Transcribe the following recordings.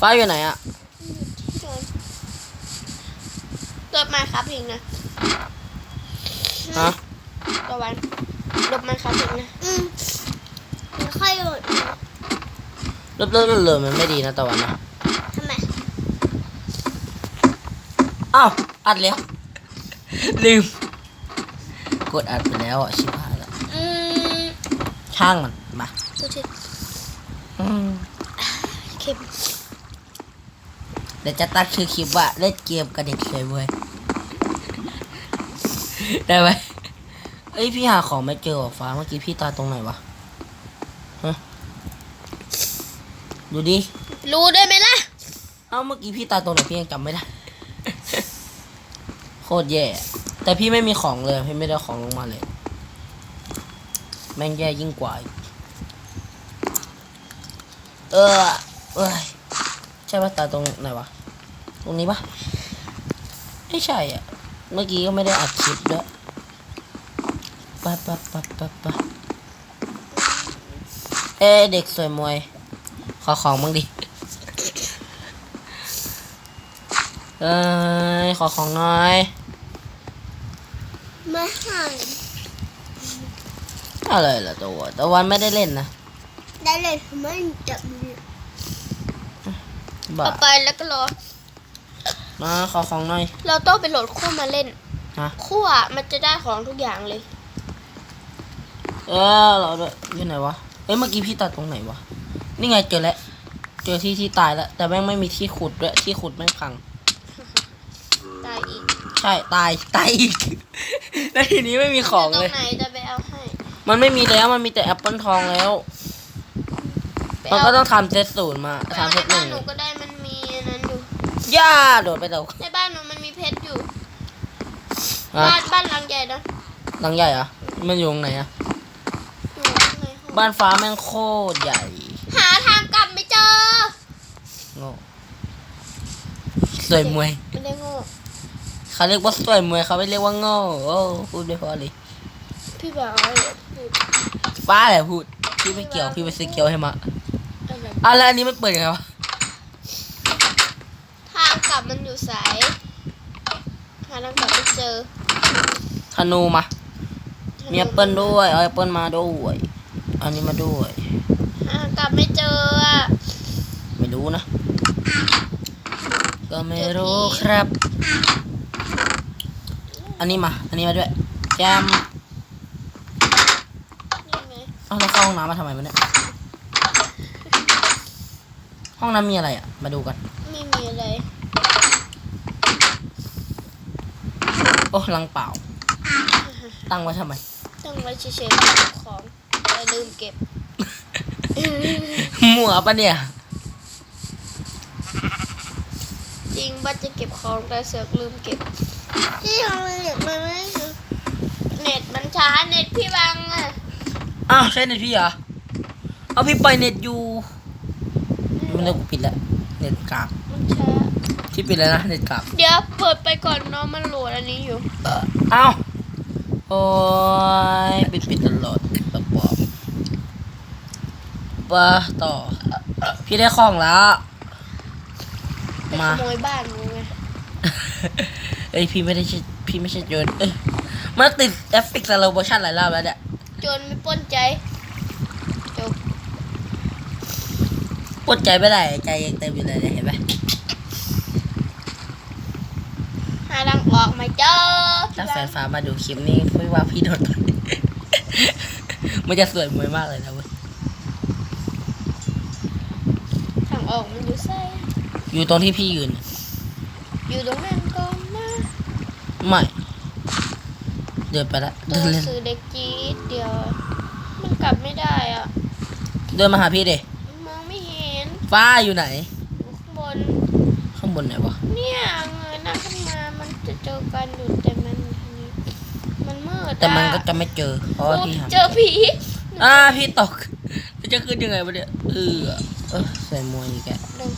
ฟ้าอยู่ไหนอะจนเกิดมาครับเองนะฮะตะวันลบมาครับเองนะ อืมมันค่อยหลุดเลิศเลิศเลิศเลิศมันไม่ดีนะตะวันนะทำไม อ้าว อัดแล้ว ลืม กดอัดไปแล้วอะ ชิบหายแล้วอืมช่างมัน มาดูสิอืมเข็ม เดี๋ยวจะตั้งชื่อคลิปว่าเล่นเกมกับเด็กสวยเว้ยได้ไหมเอ้ยพี่หาของไม่เจอว่ะฟ้าเมื่อกี้พี่ตายตรงไหนวะฮะดูดิ รู้ได้ไหมล่ะ เอ้าเมื่อกี้พี่ตายตรงไหนพี่ยังจำไม่ได้ โคตรแย่ แต่พี่ไม่มีของเลยพี่ไม่ได้ของลงมาเลย แม่งแย่ยิ่งกว่าอีกเออเอ้ยใช่ปะตายตรงไหนวะต รงนี้ปะไม่ใช่อะ เมื่อกี้ก็ไม่ได้อัดคลิปด้วยปะปะปะปะปะเอ้ยเด็กสวยมวย ขอของบ้างดิ เอ้ยขอของหน่อยมาห่างอะไรล่ะตัวตะวันไม่ได้เล่นนะ ได้เลยทำไมจับมือบ้า ต่อไปแล้วก็รอ มาขอของหน่อย เราต้องไปโหลดคู่มาเล่นฮะคู่อะมันจะได้ของทุกอย่างเลย เออเราด้วยอยู่ไหนวะเอ้ยเมื่อกี้พี่ตัดตรงไหนวะนี่ไงเจอแล้วเจอที่ที่ตายแล้วแต่แม่งไม่มีที่ขุดด้วยที่ขุดแม่งพังได้อีกใช่ตายตายอีก แล้วทีนี้ไม่มีของตรเลยงไหนจะไปเอาให้มันไม่มีแล้วมันมีแต่แอปเปิลทองแล้ว ไปมันเอาก็ต้องทำเซตศูนย์มาไปเอาทำเซในตหบ้านึ่นงหนูก็ได้มันมีอันนั้นอ ยู่ย่าโดดไปตกในบ้านหนูมันมีเพชรอยู่อะบ้านบ้านหลังใหญ่นะหลังใหญ่เหรอมันอยู่ตรงไหนอะอยู่ข้างในห้องบ้านฟ้าแม่งโคตรใหญ่หาทางกลับไม่เจอโง่สวยมวยไม่ได้โง่เขาเรียกว่าสวยมวยเขาไม่เรียกว่าโง่โอ้พูดไม่พอเลยพี่บอกว่าอย่าพูดป้าแหละพูดพี่ไม่เกี่ยวพี่ไปซื้อเกียวให้มาอะไรอะแล้วอันนี้มันเปิดยังไงวะ ทางกลับมันอยู่สายหาทางกลับไม่ เจอธนูมา มีแอปเปิลด้วย เอาแอปเปิลมาด้วย อันนี้มาด้วยหาทางกลับไม่เจออะไม่รู้นะ ก็ไม่รู้ครับ อันนี้มา อันนี้มาด้วย แจมนี่ไงเอาแล้วเข้าห้องน้ำมาทำไมมันเนี่ย ห้องน้ำมีอะไรอะ มาดูกัน ไม่มีอะไร โอ้ลังเปล่า ตั้งไว้ทำไม ตั้งไว้เฉยๆเก็บของแต่ลืมเก็บมั่วปะเนี่ย จริงว่าจะเก็บของแต่เสือกลืมเก็บที่ทำไมเด็กมันไม่เน็ตมันช้าเน็ตพี่บังอะอ้าวใช่เน็ตพี่เหรอเอาพี่ปล่อยเน็ตอยู่ไม่ได้กูปิดแล้วเน็ตกาก มันช้าที่ปิดแล้วนะเน็ตกากเดี๋ยวเปิดไปก่อนน้องมันโหลดอันนี้อยู่ เอ้าโอ้ยปิดปิดตลอดตะปอบว่าต่อ พี่ได้ของแล้ว ไปมาขโมยบ้านหนูไงเอ้ยพี่ไม่ได้ใช่พี่ไม่ใช่โจรเอ้ยมันติดเอฟเฟกต์สโลโมชั่นหลายรอบแล้วเนี่ยจนไม่ปล้นใจจบปวดใจไม่ได้ใจยังเต็มอยู่เลยเนี่ยเห็นไหม หาทาง ออกไม่เจอถ้าพี่แฟบันงฟ้ามาดูคลิปนี้ไม่ว่าพี่โดนต่อยมันจะสวยมวยมากเลยนะเว้ยทางออกมันอยู่ไส้อยู่ตรงที่พี่ยืน อยู่ตรงนั้นก่อนนะไม่เดินไปละตัเดิวนเล่นซื้อเด็กจี๊ดเดียว มันกลับไม่ได้อะ เดินมาหาพี่เดมองไม่เห็นฟ้าอยู่ไหน อยู่ข้างบน ข้างบนไหนวะ เนี่ยเงยหน้าขึ้นมามัน จะเจอกันอยู่แต่มันอันนี้มันมืดแต่มันก็อะจะไม่เจอเพราะว่าพี่หาเจอผีอ่าพี่ตกแล้วจะขึ้นยังไงวะเนี่ยเออเออใส่มวยอีกแกเดี๋ยว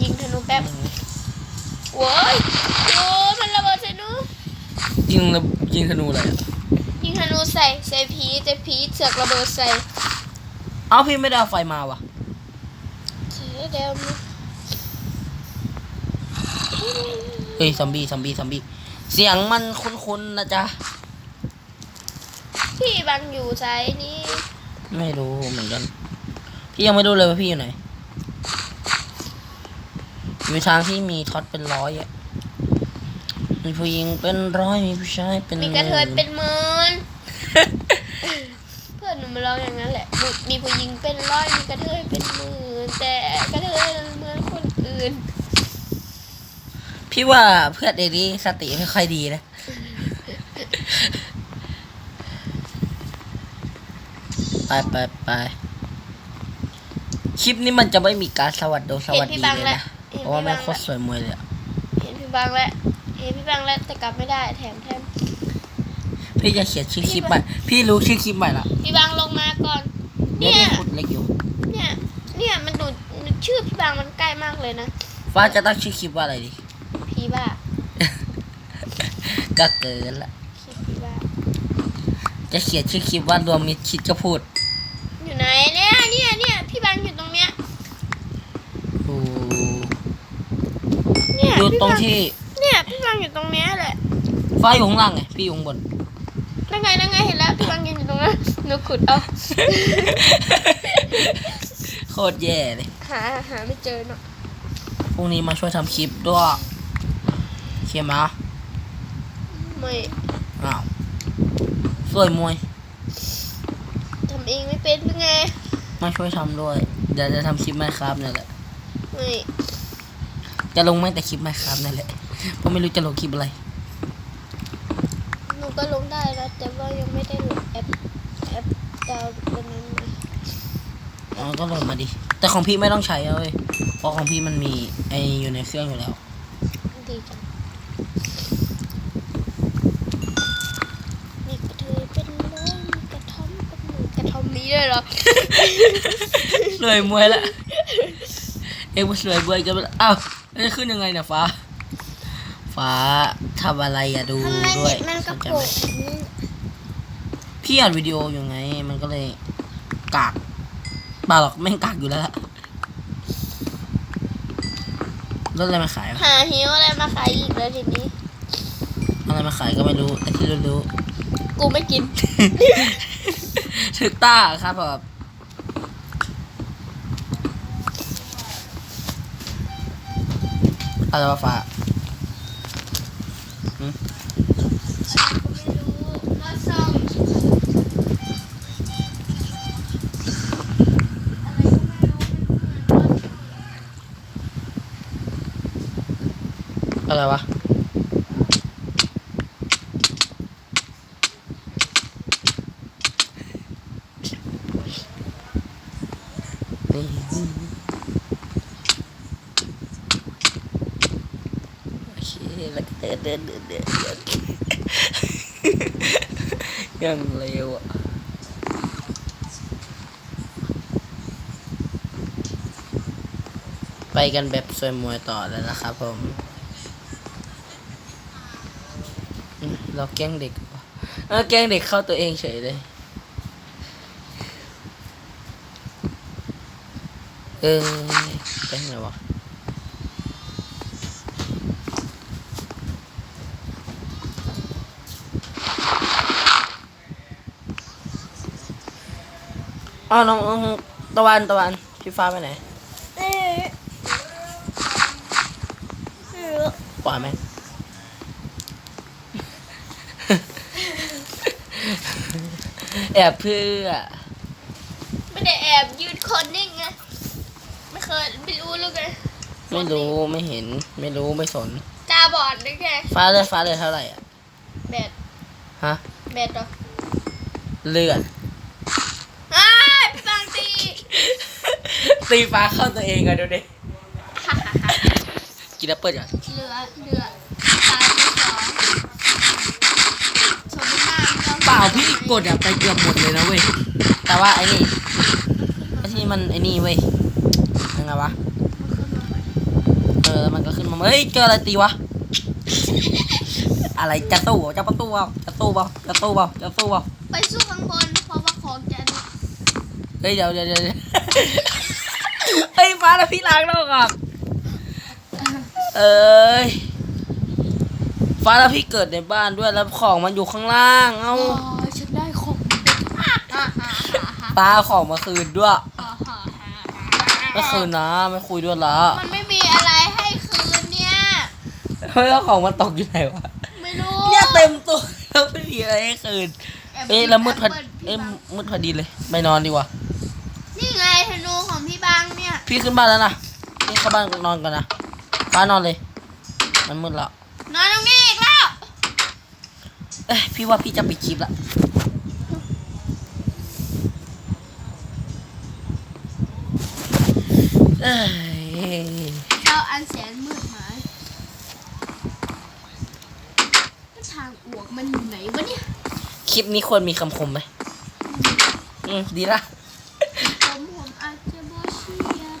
ยิงธนูแป๊บโว้ยโอ้มันระเบิดใส่หนูยิงระยิงธนูอะไรอะยิงธนูใส่ใส่ผีแต่ผีเสือกระเบิดใส่เอ้าพี่ไม่ได้เอาไฟมาวะเสือเดี๋ยวมัน เฮ้ยซอมบี้ซอมบี้ซอมบี้เสียงมันคุ้นๆนะจ๊ะพี่บังอยู่ไซส์นี้ไม่รู้เหมือนกัน พี่ยังไม่รู้เลยว่าพี่อยู่ไหนอยู่ทางที่มีท็อตเป็นร้อยอะมีผู้หญิงเป็นร้อยมีผู้ชายเป็นมีกระเทยเป็นหมื่นเพื่อนหนูมาร้องอย่างนั้นแหละ มีมีผู้หญิงเป็นร้อยมีกระเทยเป็นหมื่นแต่กระเทยเหมือนคนอื่น พี่ว่าเพื่อนเด็กนี้สติไม่ค่อยดีนะ ไปไปไปคลิปนี้มันจะไม่มีการสวัสดีสเห็นวัสพี่ดีบังเลยแล้วนะเห็นเพราะว่าพี่แม่บังงโคแล้วตรสวยมวยเลยอะเห็นพี่บังแล้วเห็นพี่บังแล้วแต่กลับไม่ได้แถมแถมพี่จะเขียนชื่อคลิปใหม่ พี่รู้ชื่อคลิปใหม่ละพี่บังลงมาก่อนเนี่เนี่ยยขุดเล็กอยู่เนี่ย เนี่ยมันดูชื่อพี่บังมันใกล้มากเลยนะ ฟ้าจะตั้งชื่อคลิปว่าอะไรดี พี่บ้าก็เกินละคลิปพี่บ้าจะเขียนชื่อคลิปว่ารวมมิตรคิดก็พูดอยู่ไหนเนี่ยเนี่ยเนี่ยพี่บังอยู่ตรงเนี้ย ดูเนี่ยดูพี่ตรงบัที่เนี่ยพี่บังอยู่ตรงเนี้ยแหละฟ้าอยู่ข้างล่างไงพี่อยู่ข้างบน นั่นไงนั่นไงเห็นแล้วพี่บังยืนอยู่ตรงนั้นหนูขุดเอา โคตรแย่เลย หาหาไม่เจอเนาะพรุ่งนี้มาช่วยทำคลิปด้วย เขียนมาไม่อ้าวสวยมวยทำเองไม่เป็นหรือไง มาช่วยทำด้วย เดี๋ยวจะทำคลิปไหมครับนี่นแหละ ไม่จะลงไม่แต่คลิปไหมครับนั่นแหละ เพราะไม่รู้จะลงคลิปอะไร หนูก็ลงได้แล้วแต่ว่ายังไม่ได้โหลดแอปแอปดาวตัวนั้นมาอ๋อก็โหลดมาดิ แต่ของพี่ไม่ต้องใช้เอาเว้ยเพราะของพี่มันมีไออยู่ในเครื่องอยู่แล้ว ดีจังมีกระเทยเป็นร้อยมีกระท่อมเป็นหมื่นกระท่อมมี ด้วยเหรอสวยมวยละเอ็งมาสวยมวยกันไปละอ้าวแล้วจะขึ้นยังไงเนี่ยฟ้า ฟ้าทำอะไรอะดูทำไมด้วยเน็ตมันกระสนใจโปไหมงแบบนี้พี่อัดวิดีโออยู่ไง มันก็เลยกากบ้าหรอกแม่งกากอยู่แล้วล่ะรถอะไรมาขายวะหาหิวอะไรมาขายอีกแล้วทีนี้อะไรมาขายก็ไม่รู้แต่ที่รู้กูไม่กินๆ ถึกต้าครับแบบอะไรวะฟ้าอะไรวะ โอเคแล้วก็เดินเดินเดินเดินยังเร็วอะไปกันแบบสวยมวยต่อแล้วนะครับผม เราแกล้งเด็กเออแกล้งเด็กเข้าตัวเองเฉยเลย เออแกล้งอะไรวะ อ้าวน้องน้องตะวันตะวันพี่ฟ้าไปไหนเอ๊ะไม่รู้ปล่อยไหมแอบเพื่อ ไม่ได้แอบยืนคนนิ่งไงไม่เคยไม่รู้หรือไงไม่รู้ไม่เห็น ไม่รู้ไม่สนตาบอดหรือไงฟ้าเลือดฟ้าเลือดเท่าไหร่อะแบดฮะแบดเหรอเลือด อ้ายพี่บางตี ตีฟ้าเข้าตัวเองกันดูดิฮ่าฮ่าฮ่ากินแอปเปิ้ลก่อนเหลือเหลือตายไปสองสมน้ำต้องเปล่าพี่กดอะไปเกือบหมดเลยนะเว้ย แต่ว่าไอ้นี่ไอ้ที่มันไอ้นี่เว้ยยังไงวะ เออ มันก็ขึ้นมา เฮ้ย เจออะไรตีวะ อะไรจะตู้เหรอจะประตูเปล่าจะตู้เปล่าจะตู้เปล่าจะตู้เปล่าไปสู้ข้างบนเพราะว่าของจะ เฮ้ยเดี๋ยวเดี๋ยวเดี๋ยว เดี๋ยวเฮ้ยฟ้าแล้วพี่ล้างโลกอะเอ้ยฟ้าแล้วพี่เกิดในบ้านด้วยแล้วของมันอยู่ข้างล่างเอ้าอ๋อฉันได้ของป้าเอาของมาคืนด้วยไม่คืนนะไม่คุยด้วยละมันไม่มีอะไรให้คืนเนี่ย เฮ้ยแล้วของมันตกอยู่ไหนวะไม่รู้เนี่ยเต็มตัวแล้วไม่มีอะไรให้คืนแอบเอ้ยแล้วมืดพอแบเอ้ยพี่บังมืดพอดีเลยไปนอนดีกว่า นี่ไงธนูของพี่บังเนี่ย พี่ขึ้นบ้านแล้วนะพี่เข้าบ้านนอนกันนะป้านอนเลย มันมืดแล้วนอนตรงนี้อีกแล้วเอ้ยพี่ว่าพี่จะปิดคลิปละเอ้ย เราอันแสนมืดหมายแล้วทางอวกมันอยู่ไหนวะเนี่ย คลิปนี้ควรมีคำคมไหม อืม ดีละ ผมผมอาจจะบอเชียร์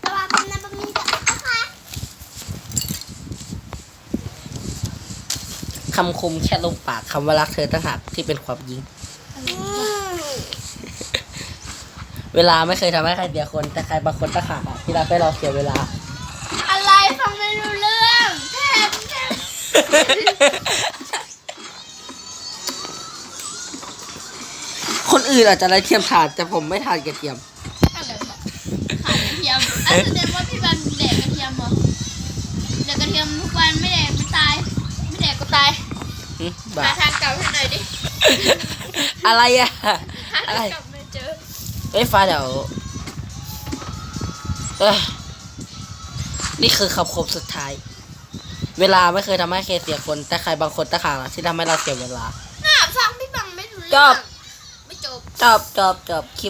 แต่ว่าเป็นน้ำบะหมี่กับนะคะ คำคมแค่ลงปากคำว่ารักเธอต่างหากที่เป็นความจริง เวลาไม่เคยทำให้ใครเสียคน แต่ใครบางคนต่างหากอะที่รักให้เราเสียเวลา อะไรฟังไม่รู้เรื่องแทบแทบคนอื่นอาจจะไรเทียมทานแต่ผมไม่ทานกระเทียมอะไรบอกขายกระเทียมอันแสดง บ้าหาทางกลับให้หน่อยดิอะไรอะหาอะทาไร งกลับไม่เจอเอ้ยฟ้าเดี๋ยวเอ้ยนี่คือคำคมสุดท้าย เวลาไม่เคยทำให้ใครเสียคน แต่ใครบางคนต่างหากอะที่ทำให้เราเสียเวลาน่าฟังพี่บังไม่รู้จเรื่อบงไม่จบ จบจบจบคลิป